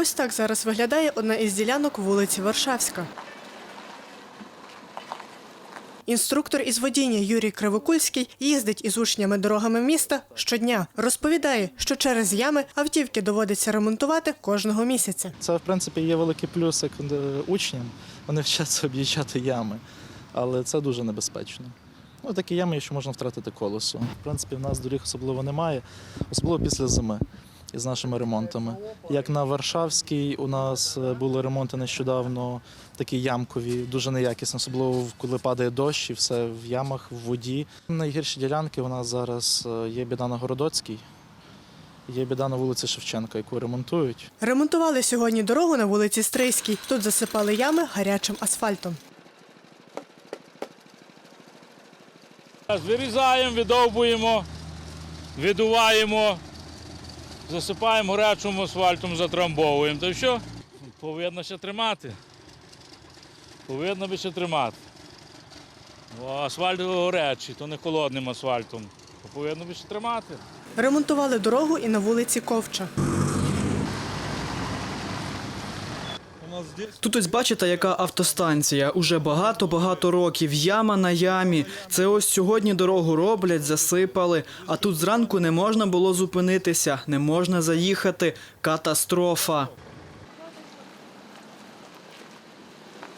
Ось так зараз виглядає одна із ділянок вулиці Варшавська. Інструктор із водіння Юрій Кривокульський їздить із учнями дорогами міста щодня. Розповідає, що через ями автівки доводиться ремонтувати кожного місяця. Це, в принципі, є великий плюсик е, учням. Вони вчаться об'їжджати ями, але це дуже небезпечно. Ну, такі ями, що можна втратити колесо. В принципі, в нас доріг особливо немає, особливо після зими із нашими ремонтами. Як на Варшавській, у нас е, були ремонти нещодавно, такі ямкові, дуже неякісні, особливо коли падає дощ і все в ямах, в воді. Найгірші ділянки у нас зараз е, є біда на Городоцькій, є біда на вулиці Шевченка, яку ремонтують. Ремонтували сьогодні дорогу на вулиці Стрийській. Тут засипали ями гарячим асфальтом. Вирізаємо, видовбуємо, видуваємо, засипаємо гарячим асфальтом, затрамбовуємо. То що? Повинно ще тримати. Повинно би ще тримати. Бо асфальт гарячий, то не холодним асфальтом. То Повинно би ще тримати. Ремонтували дорогу і на вулиці Ковча. Тут ось бачите, яка автостанція. Уже багато-багато років. Яма на ямі. Це ось сьогодні дорогу роблять, засипали. А тут зранку не можна було зупинитися, не можна заїхати. Катастрофа.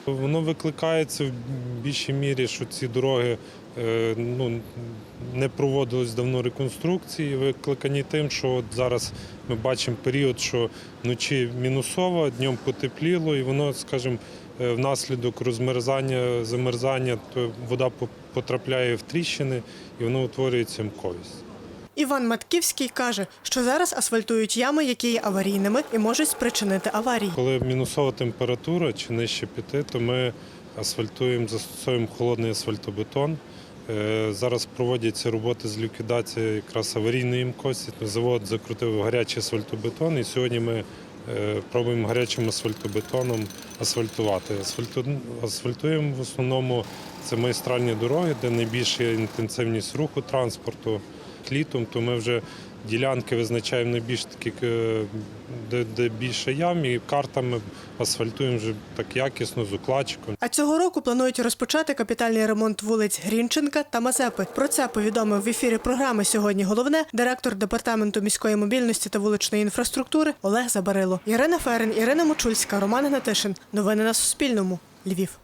Воно викликається в більшій мірі, що ці дороги е, ну, не проводились давно реконструкції, викликані тим, що зараз ми бачимо період, що вночі мінусово, днем потепліло, і воно, скажімо, е, внаслідок розмерзання, замерзання, то вода потрапляє в тріщини і воно утворюється мковість. Іван Матківський каже, що зараз асфальтують ями, які є аварійними і можуть спричинити аварії. Коли мінусова температура чи нижче п'яти, то ми асфальтуємо, застосовуємо холодний асфальтобетон. Е, Зараз проводяться роботи з ліквідації якраз аварійної мкості. Завод закрутив гарячий асфальтобетон, і сьогодні ми е, пробуємо гарячим асфальтобетоном асфальтувати. Асфальту- Асфальтуємо в основному це магістральні дороги, де найбільша інтенсивність руху транспорту. Літом, то ми вже ділянки визначаємо найбільш такі, е, де, де більше ям, і картами асфальтуємо вже так якісно з укладчиком. А цього року планують розпочати капітальний ремонт вулиць Грінченка та Мазепи. Про це повідомив в ефірі програми сьогодні головне директор департаменту міської мобільності та вуличної інфраструктури Олег Забарило. Ірина Ферен, Ірина Мочульська, Роман Гнатишин. Новини на Суспільному. Львів.